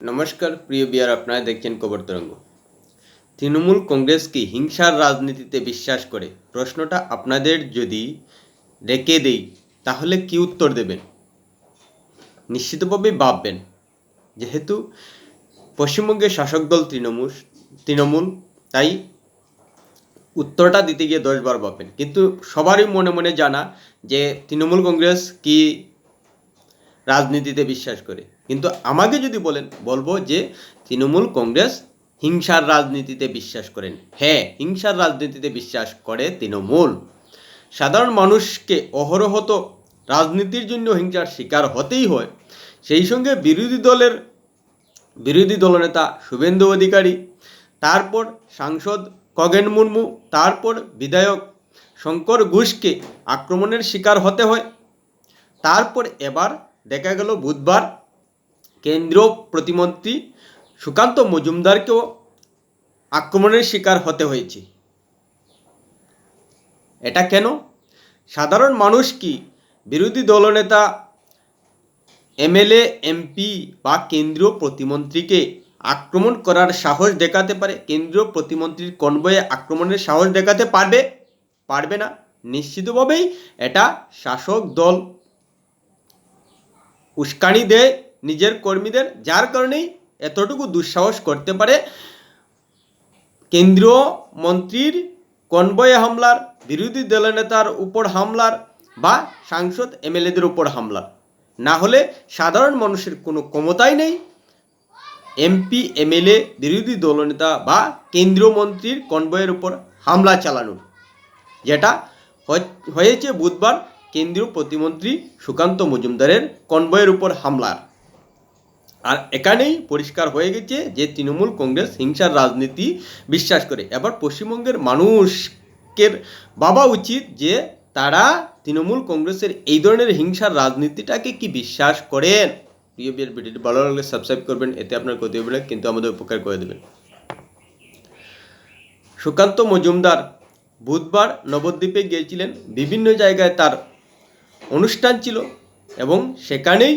নমস্কার, প্রিয় বিয়ার আপনারা দেখছেন খবর তরঙ্গ। তৃণমূল কংগ্রেস কি হিংসার রাজনীতিতে বিশ্বাস করে? প্রশ্নটা আপনাদের যদি রেখে দেই, তাহলে কি উত্তর দেবেন? নিশ্চিতভাবেই ভাববেন। যেহেতু পশ্চিমবঙ্গের শাসক দল তৃণমূল তৃণমূল, তাই উত্তরটা দিতে গিয়ে দশবার ভাববেন। কিন্তু সবারই মনে মনে জানা যে তৃণমূল কংগ্রেস কি রাজনীতিতে বিশ্বাস করে। কিন্তু আমাকে যদি বলেন, বলব যে তৃণমূল কংগ্রেস হিংসার রাজনীতিতে বিশ্বাস করেন। হ্যাঁ হিংসার রাজনীতিতে বিশ্বাস করে তৃণমূল। সাধারণ মানুষকে অহরহত রাজনীতির জন্য হিংসার শিকার হতেই হয়। সেই সঙ্গে বিরোধী দলের, বিরোধী দলনেতা শুভেন্দু অধিকারী, তারপর সাংসদ কগেন মুর্মু, তারপর বিধায়ক শঙ্কর ঘোষকে আক্রমণের শিকার হতে হয়। তারপর এবার দেখা গেল বুধবার কেন্দ্রীয় প্রতিমন্ত্রী সুকান্ত মজুমদারকেও আক্রমণের শিকার হতে হয়েছে। এটা কেন? সাধারণ মানুষ কি বিরোধী দলনেতা, এমএলএ, এমপি বা কেন্দ্রীয় প্রতিমন্ত্রীকে আক্রমণ করার সাহস দেখাতে পারে? কেন্দ্রীয় প্রতিমন্ত্রীর কনভয়ে আক্রমণের সাহস দেখাতে পারবে? পারবে না। নিশ্চিতভাবেই এটা শাসক দল উস্কানি দেয় নিজের কর্মীদের, যার কারণেই এতটুকু দুঃসাহস করতে পারে কেন্দ্রীয় মন্ত্রীর কনভয়ে হামলার, বিরোধী দলনেতার উপর হামলার বা সাংসদ এমএলএদের উপর হামলার। না হলে সাধারণ মানুষের কোনো ক্ষমতাই নেই। এমপি, এমএলএ, বিরোধী দলনেতা বা কেন্দ্রীয় মন্ত্রীর কনভয়ের উপর হামলা চালানোর, যেটা হয়- হয়েছে বুধবার কেন্দ্রীয় প্রতিমন্ত্রী সুকান্ত মজুমদারের কনভয়ের উপর হামলার। আর এখানেই পরিষ্কার হয়ে গেছে যে তৃণমূল কংগ্রেস হিংসার রাজনীতি বিশ্বাস করে। এবার পশ্চিমবঙ্গের মানুষকের ভাবা উচিত যে তারা তৃণমূল কংগ্রেসের এই ধরনের হিংসার রাজনীতিটাকে কি বিশ্বাস করেন। প্রিয় বিয়ের ভিডিওটি ভালো লাগলে সাবস্ক্রাইব করবেন, এতে আপনার ক্ষতি হবে না, কিন্তু আমাদের উপকার করে দেবেন। সুকান্ত মজুমদার বুধবার নবদ্বীপে গিয়েছিলেন। বিভিন্ন জায়গায় তার অনুষ্ঠান ছিল এবং সেখানেই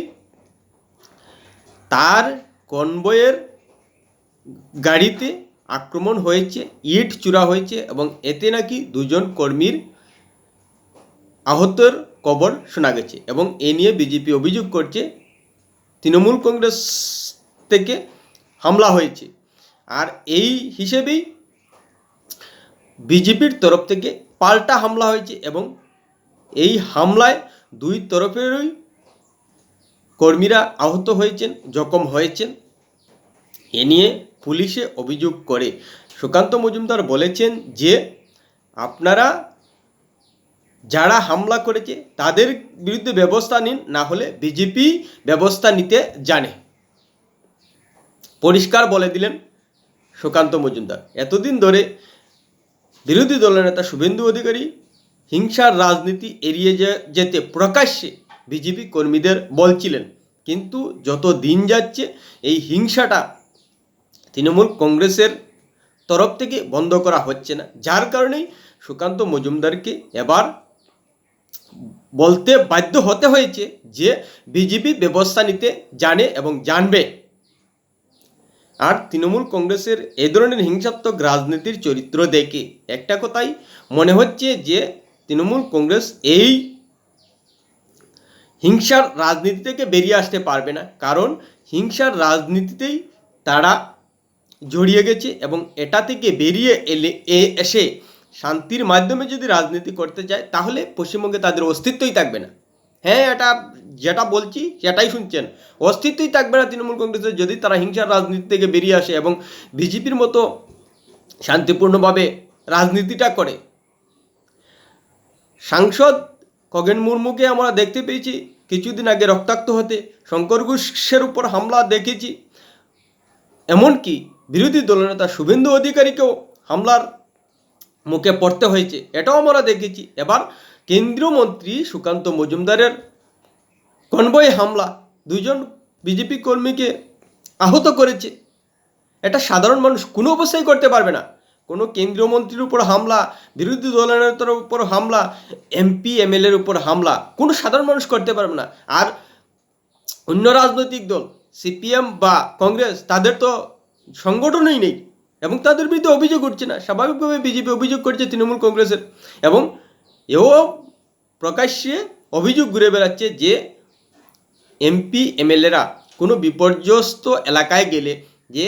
তার কনবয়ের গাড়িতে আক্রমণ হয়েছে, ইট চূড়া হয়েছে এবং এতে নাকি দুজন কর্মীর আহতের কবর শোনা গেছে এবং এ নিয়ে বিজেপি অভিযোগ করছে, তৃণমূল কংগ্রেস থেকে হামলা হয়েছে। আর এই হিসেবেই বিজেপির তরফ থেকে পাল্টা হামলা হয়েছে এবং এই হামলায় দুই তরফেরই কর্মীরা আহত হয়েছেন, জখম হয়েছেন। এ নিয়ে পুলিশে অভিযোগ করে। সুকান্ত মজুমদার বলেছেন যে, আপনারা যারা হামলা করেছে, তাদের বিরুদ্ধে ব্যবস্থা নিন, না হলে বিজেপি ব্যবস্থা নিতে জানে। পরিষ্কার বলে দিলেন সুকান্ত মজুমদার। এতদিন ধরে বিরোধী দলের নেতা শুভেন্দু অধিকারী হিংসার রাজনীতি এড়িয়ে যেতে প্রকাশ্যে বিজেপি কর্মীদের বলছিলেন। কিন্তু যত দিন যাচ্ছে, এই হিংসাটা তৃণমূল কংগ্রেসের তরফ থেকে বন্ধ করা হচ্ছে না। যার কারণেই সুকান্ত মজুমদারকে এবার বলতে বাধ্য হতে হয়েছে যে বিজেপি ব্যবস্থা নিতে জানে এবং জানবে। আর তৃণমূল কংগ্রেসের এ ধরনের হিংসাত্মক রাজনীতির চরিত্র দেখে একটা কথাই মনে হচ্ছে যে তৃণমূল কংগ্রেস এই হিংসার রাজনীতি থেকে বেরিয়ে আসতে পারবে না। কারণ হিংসার রাজনীতিতেই তারা জড়িয়ে গেছে এবং এটা থেকে বেরিয়ে এলে, এ, এসে শান্তির মাধ্যমে যদি রাজনীতি করতে চায় তাহলে পশ্চিমবঙ্গে তাদের অস্তিত্বই থাকবে না। হ্যাঁ এটা যেটা বলছি, সেটাই শুনছেন। অস্তিত্বই থাকবে না তৃণমূল কংগ্রেসের যদি তারা হিংসার রাজনীতি থেকে বেরিয়ে আসে এবং বিজেপির মতো শান্তিপূর্ণভাবে রাজনীতিটা করে। সাংসদ খগেন মুর্মুকে আমরা দেখতে পেয়েছি। কিছুদিন আগে রক্তাক্ত হতে শঙ্কর ঘোষের উপর হামলা দেখেছি এমনকি বিরোধী দলনেতা শুভেন্দু অধিকারীকেও হামলার মুখে পড়তে হয়েছে। এটাও আমরা দেখেছি। এবার কেন্দ্রীয় মন্ত্রী সুকান্ত মজুমদারের কনভয়ে হামলা দুজন বিজেপি কর্মীকে আহত করেছে। এটা সাধারণ মানুষ কোনো অবস্থায় করতে পারবে না। কোনো কেন্দ্রীয় মন্ত্রীর উপর হামলা, বিরোধী দলনেতার উপর হামলা, এমপি, এমএলএর উপর হামলা, কোনো সাধারণ মানুষ করতে পারবে না। আর অন্য রাজনৈতিক দল, সিপিএম বা কংগ্রেস, তাদের তো সংগঠনই নেই এবং তাদের বিরুদ্ধে অভিযোগ উঠছে না। স্বাভাবিকভাবে বিজেপি অভিযোগ করছে তৃণমূল কংগ্রেসের এবং এও প্রকাশ্যে অভিযোগ ঘুরে বেড়াচ্ছে যে এমপি, এমএলএরা কোনো বিপর্যস্ত এলাকায় গেলে যে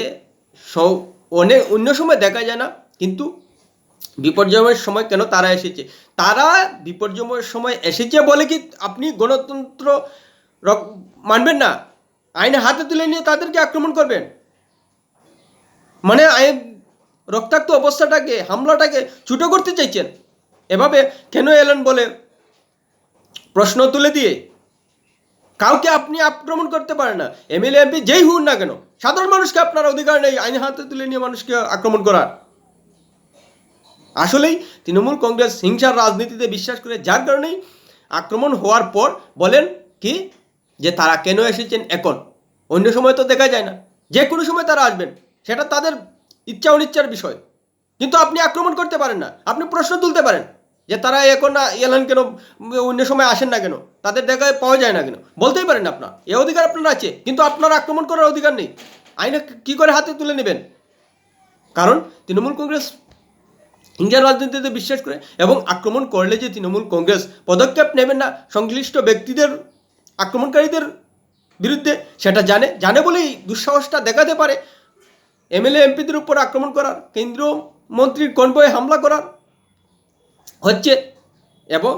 অনেক, অন্য সময় দেখা যায় না কিন্তু বিপর্যয়ের সময় কেন তারা এসেছে? তারা বিপর্যয়ের সময় এসেছে বলে কি আপনি গণতন্ত্র মানবেন না? আইন হাতে তুলে নিয়ে তাদেরকে আক্রমণ করবেন? মানে আইন রক্তাক্ত অবস্থাটাকে, হামলাটাকে ছুটো করতে চাইছেন। এভাবে কেন এলেন বলে প্রশ্ন তুলে দিয়ে কাউকে আপনি আক্রমণ করতে পারেন না। এমএলএ, এমপি, যেই হুন না কেন, সাধারণ মানুষকে আপনার অধিকার নেই আইন হাতে তুলে নিয়ে মানুষকে আক্রমণ করার। আসলেই তৃণমূল কংগ্রেস হিংসার রাজনীতিতে বিশ্বাস করে যার কারণেই আক্রমণ হওয়ার পর বলেন কি যে তারা কেন এসেছেন এখন? অন্য সময় তো দেখা যায় না। যে কোনো সময় তারা আসবেন। সেটা তাদের ইচ্ছা অনিচ্ছার বিষয়। কিন্তু আপনি আক্রমণ করতে পারেন না। আপনি প্রশ্ন তুলতে পারেন যে তারা এখন এলেন কেন? অন্য সময় আসেন না কেন? তাদের দেখায় পাওয়া যায় না কেন? বলতেই পারেন আপনার, এ অধিকার আপনার আছে। কিন্তু আপনার আক্রমণ করার অধিকার নেই। আইনে কি করে হাতে তুলে নেবেন? কারণ তৃণমূল কংগ্রেস হিংসা রাজনীতিতে বিশ্বাস করে এবং আক্রমণ করলে যে তৃণমূল কংগ্রেস পদক্ষেপ নেবেন না, সংশ্লিষ্ট ব্যক্তিদের, আক্রমণকারীদের বিরুদ্ধে সেটা জানে জানে বলেই দুঃসাহসটা দেখাতে পারে। এমএলএ, এমপিদের উপর আক্রমণ করার, কেন্দ্রীয় মন্ত্রীর কনভয়ে হামলা করার হচ্ছে এবং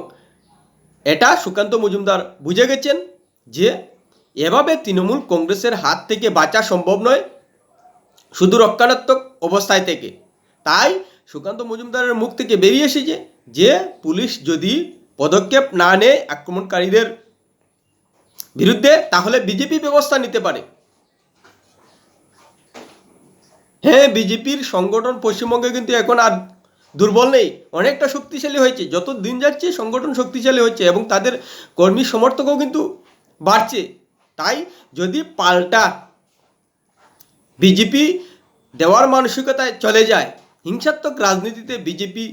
এটা সুকান্ত মজুমদার বুঝে গেছেন যে এভাবে তৃণমূল কংগ্রেসের হাত থেকে বাঁচা সম্ভব নয়, শুধু রক্ষণাত্মক অবস্থায় থেকে। তাই সুকান্ত মজুমদারের মুখ থেকে বেরিয়ে এসেছে যে পুলিশ যদি পদক্ষেপ না নেয় আক্রমণকারীদের বিরুদ্ধে, তাহলে বিজেপি ব্যবস্থা নিতে পারে। হ্যাঁ বিজেপির সংগঠন পশ্চিমবঙ্গে কিন্তু এখন আর দুর্বল নেই। অনেকটা শক্তিশালী হয়েছে। যত দিন যাচ্ছে, সংগঠন শক্তিশালী হচ্ছে এবং তাদের কর্মী সমর্থকও কিন্তু বাড়ছে। তাই যদি পাল্টা বিজেপি দেওয়ার মানসিকতায় চলে যায় হিংসাত্মক রাজনীতিতে বিজেপি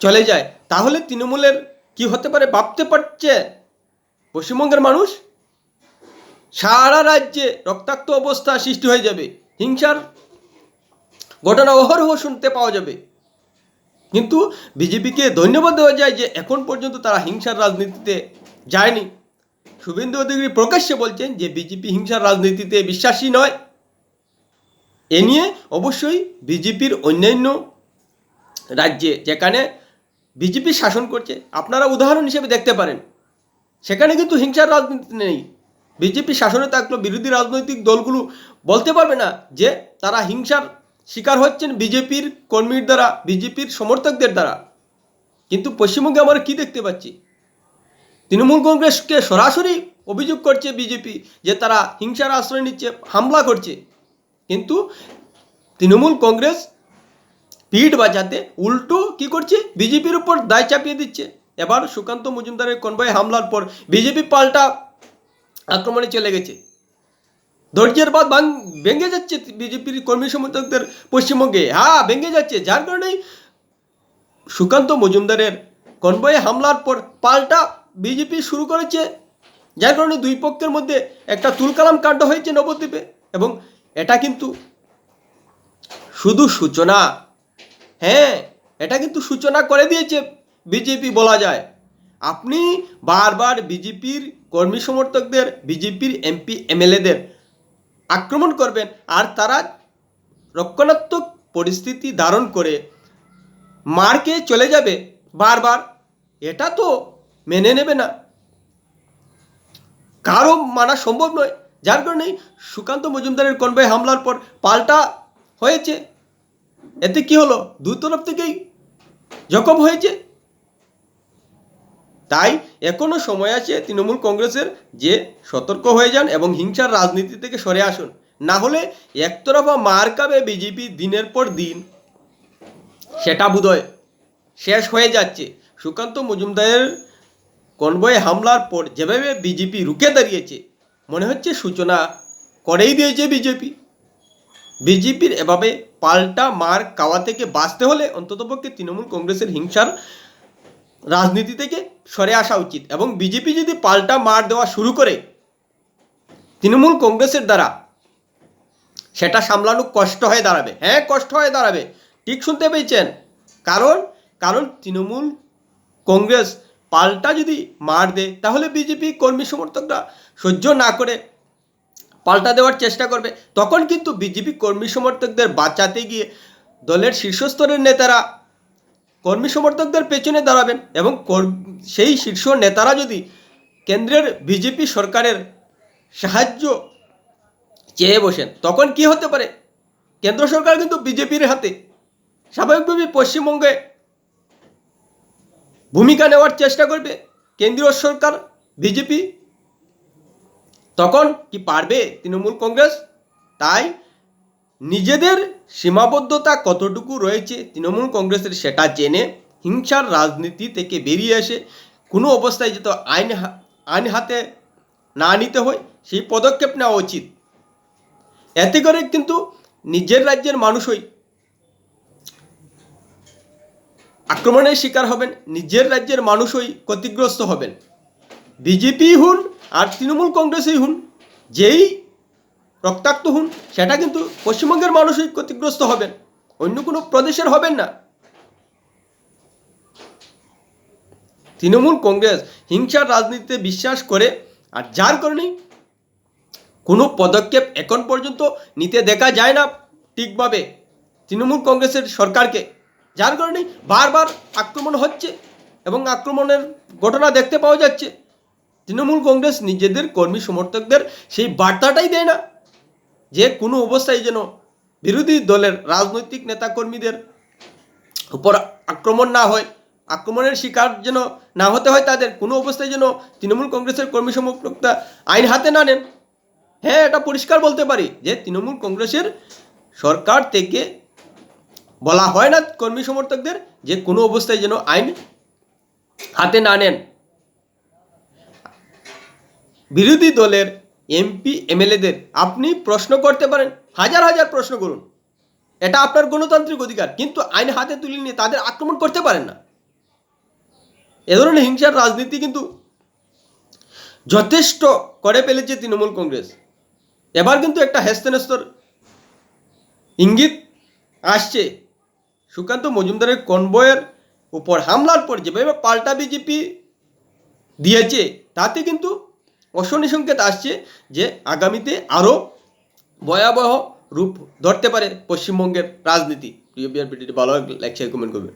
চলে যায়, তাহলে তৃণমূলের কি হতে পারে? ভাবতে পারছে পশ্চিমবঙ্গের মানুষ? সারা রাজ্যে রক্তাক্ত অবস্থা সৃষ্টি হয়ে যাবে। হিংসার ঘটনা অহরহ শুনতে পাওয়া যাবে। কিন্তু বিজেপিকে ধন্যবাদ দেওয়া যায় যে এখন পর্যন্ত তারা হিংসার রাজনীতিতে যায়নি। শুভেন্দু অধিকারী প্রকাশ্যে বলছেন যে বিজেপি হিংসার রাজনীতিতে বিশ্বাসী নয়। এ নিয়ে অবশ্যই বিজেপির অন্যান্য রাজ্যে যেখানে বিজেপি শাসন করছে, আপনারা উদাহরণ হিসেবে দেখতে পারেন। সেখানে কিন্তু হিংসার রাজনীতি নেই। বিজেপি শাসনে থাকলেও বিরোধী রাজনৈতিক দলগুলো। বলতে পারবে না যে তারা হিংসার শিকার হচ্ছেন বিজেপির কর্মীর দ্বারা, বিজেপির সমর্থকদের দ্বারা। কিন্তু পশ্চিমবঙ্গে আমরা কি দেখতে পাচ্ছি? তৃণমূল কংগ্রেসকে সরাসরি অভিযোগ করছে বিজেপি যে তারা হিংসার আশ্রয় নিচ্ছে, হামলা করছে। কিন্তু তৃণমূল কংগ্রেস পিঠ বাজাতে উল্টো কি করছে? বিজেপির উপর দায় চাপিয়ে দিচ্ছে। এবার সুকান্ত মজুমদারের কনভয়ে হামলার পর বিজেপি পাল্টা আক্রমণে চলে গেছে। ধৈর্যের বাদ ভাঙ, ভেঙে যাচ্ছে বিজেপির কর্মী সমর্থকদের পশ্চিমবঙ্গে। হ্যাঁ ভেঙে যাচ্ছে, যার কারণেই সুকান্ত মজুমদারের কনভয়ে হামলার পর পাল্টা বিজেপি শুরু করেছে। যার কারণে দুই পক্ষের মধ্যে একটা তুলকালাম কাণ্ড হয়েছে নবদ্বীপে এবং এটা কিন্তু শুধু সূচনা। হ্যাঁ এটা কিন্তু সূচনা করে দিয়েছে বিজেপি বলা যায়। আপনি বারবার বিজেপির কর্মী সমর্থকদের, বিজেপির এমপি, এমএলএদের আক্রমণ করবেন আর তারা রক্ষণাত্মক পরিস্থিতি ধারণ করে মারকে চলে যাবে বারবার। এটা তো মেনে নেবে না। কারও মানা সম্ভব নয়। যার কারণেই সুকান্ত মজুমদারের কনভয় হামলার পর পাল্টা হয়েছে। এতে কি হলো? দুই তরফ থেকেই জখম হয়েছে। তাই এখনও সময় আছে তৃণমূল কংগ্রেসের যে সতর্ক হয়ে যান এবং হিংসার রাজনীতি থেকে সরে আসুন। না হলে একতরফা মার খাবে বিজেপি দিনের পর দিন। সেটা বোধহয় শেষ হয়ে যাচ্ছে। সুকান্ত মজুমদারের কনভয়ে হামলার পর যেভাবে বিজেপি রুখে দাঁড়িয়েছে মনে হচ্ছে সূচনা করেই দিয়েছে বিজেপি। বিজেপির এভাবে পাল্টা মার কাওয়া থেকে বাঁচতে হলে অন্ততপক্ষে তৃণমূল কংগ্রেসের হিংসার রাজনীতি থেকে সরে আসা উচিত এবং বিজেপি যদি পাল্টা মার দেওয়া শুরু করে, তৃণমূল কংগ্রেসের দ্বারা সেটা সামলানো কষ্ট হয়ে দাঁড়াবে। হ্যাঁ কষ্ট হয়ে দাঁড়াবে। ঠিক শুনতে পেয়েছেন? কারণ কারণ তৃণমূল কংগ্রেস পাল্টা যদি মার দেয়, তাহলে বিজেপি কর্মী সমর্থকরা সহ্য না করে পাল্টা দেওয়ার চেষ্টা করবে। তখন কিন্তু বিজেপি কর্মী সমর্থকদের বাঁচাতে গিয়ে দলের শীর্ষস্তরের নেতারা কর্মী সমর্থকদের পেছনে দাঁড়াবেন এবং সেই শীর্ষ নেতারা যদি কেন্দ্রের বিজেপি সরকারের সাহায্য চেয়ে বসেন, তখন কি হতে পারে? কেন্দ্র সরকার কিন্তু বিজেপির হাতে। স্বাভাবিকভাবে পশ্চিমবঙ্গে ভূমিকা নেওয়ার চেষ্টা করবে কেন্দ্রীয় সরকার, বিজেপি? তখন কি পারবে তৃণমূল কংগ্রেস? তাই নিজেদের সীমাবদ্ধতা কতটুকু রয়েছে তৃণমূল কংগ্রেসের সেটা জেনে হিংসার রাজনীতি থেকে বেরিয়ে এসে কোনো অবস্থায় যত আইন আইন হাতে না নিতে হয়, সেই পদক্ষেপ নেওয়া উচিত। এতে করে কিন্তু নিজের রাজ্যের মানুষই আক্রমণের শিকার হবেন, নিজের রাজ্যের মানুষই ক্ষতিগ্রস্ত হবেন। বিজেপি হুন আর তৃণমূল কংগ্রেসই হুন, যেই রক্তাক্ত হুন, সেটা কিন্তু পশ্চিমবঙ্গের মানুষই ক্ষতিগ্রস্ত হবেন, অন্য কোনো প্রদেশের হবেন না। তৃণমূল কংগ্রেস হিংসার রাজনীতিতে বিশ্বাস করে আর যার কারণেই কোনো পদক্ষেপ এখন পর্যন্ত নিতে দেখা যায় না ঠিকভাবে তৃণমূল কংগ্রেসের সরকারকে। যার কারণে বারবার আক্রমণ হচ্ছে এবং আক্রমণের ঘটনা দেখতে পাওয়া যাচ্ছে। তৃণমূল কংগ্রেস নিজেদের কর্মী সমর্থকদের সেই বার্তাটাই দেয় না যে কোনো অবস্থায় যেন বিরোধী দলের রাজনৈতিক নেতাকর্মীদের উপর আক্রমণ না হয়, আক্রমণের শিকার যেন না হতে হয় তাদের, কোনো অবস্থায় যেন তৃণমূল কংগ্রেসের কর্মী সমর্থকরা আইন হাতে না নেন। হ্যাঁ এটা পরিষ্কার বলতে পারি যে তৃণমূল কংগ্রেসের সরকার থেকে বলা হয় না কর্মী সমর্থকদের যে কোনো অবস্থায় যেন আইন হাতে না নেন। বিরোধী দলের এমপি, এমএলএদের আপনি প্রশ্ন করতে পারেন, হাজার হাজার প্রশ্ন করুন। এটা আপনার গণতান্ত্রিক অধিকার, কিন্তু আইন হাতে তুলে নিয়ে তাদের আক্রমণ করতে পারেন না। এ ধরনের হিংসার রাজনীতি কিন্তু যথেষ্ট করে ফেলেছে তৃণমূল কংগ্রেস। এবার কিন্তু একটা হেস্তনেস্তর ইঙ্গিত আসছে। সুকান্ত মজুমদারের কনবয়ের উপর হামলার পর যেভাবে পাল্টা বিজেপি দিয়েছে, তাতে কিন্তু অশনি সংকেত আসছে যে আগামীতে আরও ভয়াবহ রূপ ধরতে পারে পশ্চিমবঙ্গের রাজনীতি। প্রিয় বিআর ভালো লাগছে কমেন্ট করবেন।